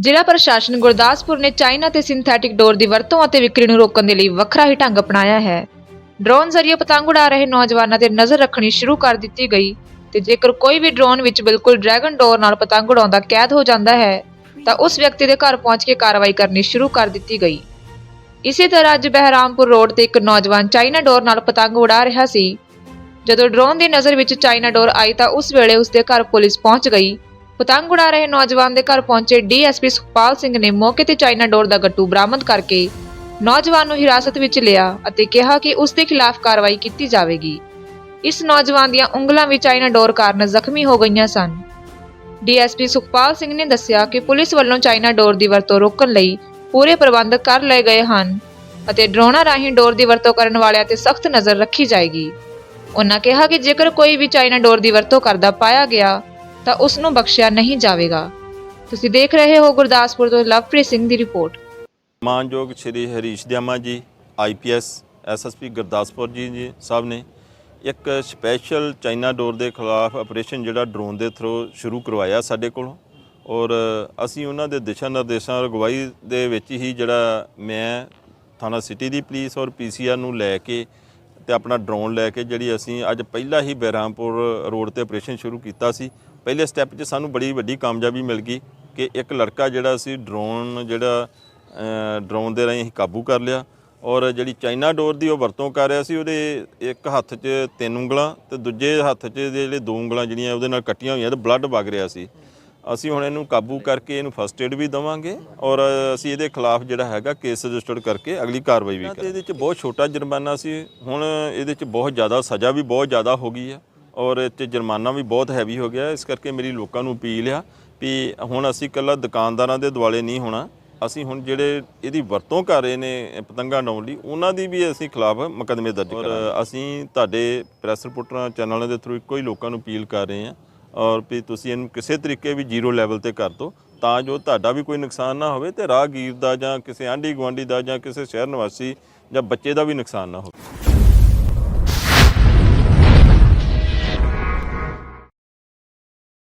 ਜ਼ਿਲ੍ਹਾ ਪ੍ਰਸ਼ਾਸਨ ਗੁਰਦਾਸਪੁਰ ਨੇ ਚਾਈਨਾ ਤੇ ਸਿੰਥੈਟਿਕ ਡੋਰ ਦੀ ਵਰਤੋਂ ਅਤੇ ਵਿਕਰੀ ਨੂੰ ਰੋਕਣ ਦੇ ਲਈ ਵੱਖਰਾ ਹੀ ਢੰਗ ਅਪਣਾਇਆ ਹੈ। ਡਰੋਨ ਜ਼ਰੀਏ ਪਤੰਗ ਉਡਾ ਰਹੇ ਨੌਜਵਾਨਾਂ ਤੇ ਨਜ਼ਰ ਰੱਖਣੀ ਸ਼ੁਰੂ ਕਰ ਦਿੱਤੀ ਗਈ ਤੇ ਜੇਕਰ ਕੋਈ ਵੀ ਡਰੋਨ ਵਿੱਚ ਬਿਲਕੁਲ ਡਰੈਗਨ ਡੋਰ ਨਾਲ ਪਤੰਗ ਉਡਾਉਂਦਾ ਕੈਦ ਹੋ ਜਾਂਦਾ ਹੈ, ਤਾਂ ਉਸ ਵਿਅਕਤੀ ਦੇ ਘਰ ਪਹੁੰਚ ਕੇ ਕਾਰਵਾਈ ਕਰਨੀ ਸ਼ੁਰੂ ਕਰ ਦਿੱਤੀ ਗਈ। ਇਸੇ ਤਰ੍ਹਾਂ ਅੱਜ ਬਹਿਰਾਮਪੁਰ ਰੋਡ ਤੇ ਇੱਕ ਨੌਜਵਾਨ ਚਾਈਨਾ ਡੋਰ ਨਾਲ ਪਤੰਗ ਉਡਾ ਰਿਹਾ ਸੀ। ਜਦੋਂ ਡਰੋਨ ਦੀ ਨਜ਼ਰ ਵਿੱਚ ਚਾਈਨਾ ਡੋਰ ਆਈ ਤਾਂ ਉਸ ਵੇਲੇ ਉਸ ਦੇ ਘਰ ਪੁਲਿਸ ਪਹੁੰਚ ਗਈ ਪਤੰਗ ਉਡਾ ਰਹੇ ਨੌਜਵਾਨ ਦੇ ਘਰ ਪਹੁੰਚੇ ਡੀਐਸਪੀ ਸੁਖਪਾਲ ਸਿੰਘ ਨੇ ਮੌਕੇ ਤੇ ਚਾਈਨਾ ਡੋਰ ਦਾ ਗੱਟੂ ਬਰਾਮਦ ਕਰਕੇ ਨੌਜਵਾਨ ਨੂੰ ਹਿਰਾਸਤ ਵਿੱਚ ਲਿਆ ਅਤੇ ਕਿਹਾ ਕਿ ਉਸ ਦੇ ਖਿਲਾਫ ਕਾਰਵਾਈ ਕੀਤੀ ਜਾਵੇਗੀ। ਇਸ ਨੌਜਵਾਨ ਦੀਆਂ ਉਂਗਲਾਂ ਵੀ ਚਾਈਨਾ ਡੋਰ ਕਾਰਨ ਜ਼ਖਮੀ ਹੋ ਗਈਆਂ ਸਨ। ਡੀਐਸਪੀ ਸੁਖਪਾਲ ਸਿੰਘ ਨੇ ਦੱਸਿਆ ਕਿ ਪੁਲਿਸ ਵੱਲੋਂ ਚਾਈਨਾ ਡੋਰ ਦੀ ਵਰਤੋਂ ਰੋਕਣ ਲਈ ਪੂਰੇ ਪ੍ਰਬੰਧ ਕਰ ਲਏ ਗਏ ਹਨ ਅਤੇ ਡਰੋਨਾਂ ਰਾਹੀਂ ਡੋਰ ਦੀ ਵਰਤੋਂ ਕਰਨ ਵਾਲਿਆਂ ਤੇ ਸਖਤ ਨਜ਼ਰ ਰੱਖੀ ਜਾਏਗੀ। ਉਹਨਾਂ ਕਿਹਾ ਕਿ ਜੇਕਰ ਕੋਈ ਵੀ ਚਾਈਨਾ ਡੋਰ ਦੀ ਵਰਤੋਂ ਕਰਦਾ ਪਾਇਆ ਗਿਆ ਤਾਂ ਉਸ ਨੂੰ ਬਖਸ਼ਿਆ ਨਹੀਂ ਜਾਵੇਗਾ। ਤੁਸੀਂ ਦੇਖ ਰਹੇ ਹੋ ਗੁਰਦਾਸਪੁਰ ਤੋਂ ਲਵਪ੍ਰੀਤ ਸਿੰਘ ਦੀ ਰਿਪੋਰਟ। ਮਾਨਯੋਗ ਸ਼੍ਰੀ ਹਰੀਸ਼ ਦਿਆਮਾ ਜੀ ਆਈਪੀਐਸ ਐਸਐਸਪੀ ਗੁਰਦਾਸਪੁਰ ਜੀ ਸਾਹਿਬ ਨੇ ਇੱਕ ਸਪੈਸ਼ਲ ਚਾਈਨਾ ਡੋਰ ਦੇ ਖਿਲਾਫ ਆਪਰੇਸ਼ਨ ਜਿਹੜਾ ਡਰੋਨ ਦੇ ਥਰੂ ਸ਼ੁਰੂ ਕਰਵਾਇਆ ਸਾਡੇ ਕੋਲੋਂ। ਔਰ ਅਸੀਂ ਉਹਨਾਂ ਦੇ ਦਿਸ਼ਾ ਨਿਰਦੇਸ਼ਾਂ ਔਰ ਅਗਵਾਈ ਦੇ ਵਿੱਚ ਹੀ ਜਿਹੜਾ ਮੈਂ ਥਾਣਾ ਸਿਟੀ ਦੀ ਪੁਲਿਸ ਔਰ ਪੀਸੀਆਰ ਨੂੰ ਲੈ ਕੇ ਤੇ ਆਪਣਾ ਡਰੋਨ ਲੈ ਕੇ ਜਿਹੜੀ ਅਸੀਂ ਅੱਜ ਪਹਿਲਾਂ ਹੀ ਬੈਰਾਮਪੁਰ ਰੋਡ ਤੇ ਆਪਰੇਸ਼ਨ ਸ਼ੁਰੂ ਕੀਤਾ ਸੀ, ਪਹਿਲੇ ਸਟੈਪ 'ਚ ਸਾਨੂੰ ਬੜੀ ਵੱਡੀ ਕਾਮਯਾਬੀ ਮਿਲ ਗਈ ਕਿ ਇੱਕ ਲੜਕਾ ਜਿਹੜਾ ਸੀ ਡਰੋਨ ਜਿਹੜਾ ਡਰੋਨ ਦੇ ਰਾਹੀਂ ਕਾਬੂ ਕਰ ਲਿਆ ਔਰ ਜਿਹੜੀ ਚਾਈਨਾ ਡੋਰ ਦੀ ਉਹ ਵਰਤੋਂ ਕਰ ਰਿਹਾ ਸੀ, ਉਹਦੇ ਇੱਕ ਹੱਥ 'ਚ ਤਿੰਨ ਉਂਗਲਾਂ ਤੇ ਦੂਜੇ ਹੱਥ 'ਚ ਜਿਹੜੇ ਦੋ ਉਂਗਲਾਂ ਜਿਹੜੀਆਂ ਉਹਦੇ ਨਾਲ ਕੱਟੀਆਂ ਹੋਈਆਂ ਤੇ ਬਲੱਡ ਵਗ ਰਿਹਾ ਸੀ। ਅਸੀਂ ਹੁਣ ਇਹਨੂੰ ਕਾਬੂ ਕਰਕੇ ਇਹਨੂੰ ਫਸਟ ਏਡ ਵੀ ਦਵਾਂਗੇ ਔਰ ਅਸੀਂ ਇਹਦੇ ਖਿਲਾਫ ਜਿਹੜਾ ਹੈਗਾ ਕੇਸ ਰਜਿਸਟਰਡ ਕਰਕੇ ਅਗਲੀ ਕਾਰਵਾਈ ਵੀ ਕਰਾਂਗੇ ਇਹਦੇ 'ਚ ਬਹੁਤ ਛੋਟਾ ਜੁਰਮਾਨਾ ਸੀ। ਹੁਣ ਇਹਦੇ 'ਚ ਬਹੁਤ ਜ਼ਿਆਦਾ ਸਜ਼ਾ ਵੀ ਬਹੁਤ ਜ਼ਿਆਦਾ ਹੋ ਗਈ ਹੈ ਔਰ 'ਚ ਜੁਰਮਾਨਾ ਵੀ ਬਹੁਤ ਹੈਵੀ ਹੋ ਗਿਆ। ਇਸ ਕਰਕੇ ਮੇਰੀ ਲੋਕਾਂ ਨੂੰ ਅਪੀਲ ਆ ਵੀ ਹੁਣ ਅਸੀਂ ਇਕੱਲਾ ਦੁਕਾਨਦਾਰਾਂ ਦੇ ਦੁਆਲੇ ਨਹੀਂ ਹੋਣਾ। ਅਸੀਂ ਹੁਣ ਜਿਹੜੇ ਇਹਦੀ ਵਰਤੋਂ ਕਰ ਰਹੇ ਨੇ ਪਤੰਗਾ ਉਡਾਉਣ ਲਈ ਉਹਨਾਂ ਦੀ ਵੀ ਅਸੀਂ ਖਿਲਾਫ ਮੁਕੱਦਮੇ ਦਰਜ ਕਰਾਂਗੇ। ਅਸੀਂ ਤੁਹਾਡੇ ਪ੍ਰੈਸ ਰਿਪੋਰਟਰਾਂ ਚੈਨਲਾਂ ਦੇ ਥਰੂ ਇੱਕੋ ਹੀ ਲੋਕਾਂ ਨੂੰ ਅਪੀਲ ਕਰ ਰਹੇ ਹਾਂ ਔਰ ਵੀ ਤੁਸੀਂ ਇਹਨੂੰ ਕਿਸੇ ਤਰੀਕੇ ਵੀ ਜ਼ੀਰੋ ਲੈਵਲ ਤੇ ਕਰ ਦਿਓ, ਤਾਂ ਜੋ ਤੁਹਾਡਾ ਵੀ ਕੋਈ ਨੁਕਸਾਨ ਨਾ ਹੋਵੇ ਤੇ ਰਾਹਗੀਰ ਦਾ ਜਾਂ ਕਿਸੇ ਆਂਢੀ ਗੁਆਂਢੀ ਦਾ ਜਾਂ ਕਿਸੇ ਸ਼ਹਿਰ ਨਿਵਾਸੀ ਜਾਂ ਬੱਚੇ ਦਾ ਵੀ ਨੁਕਸਾਨ ਨਾ ਹੋਵੇ।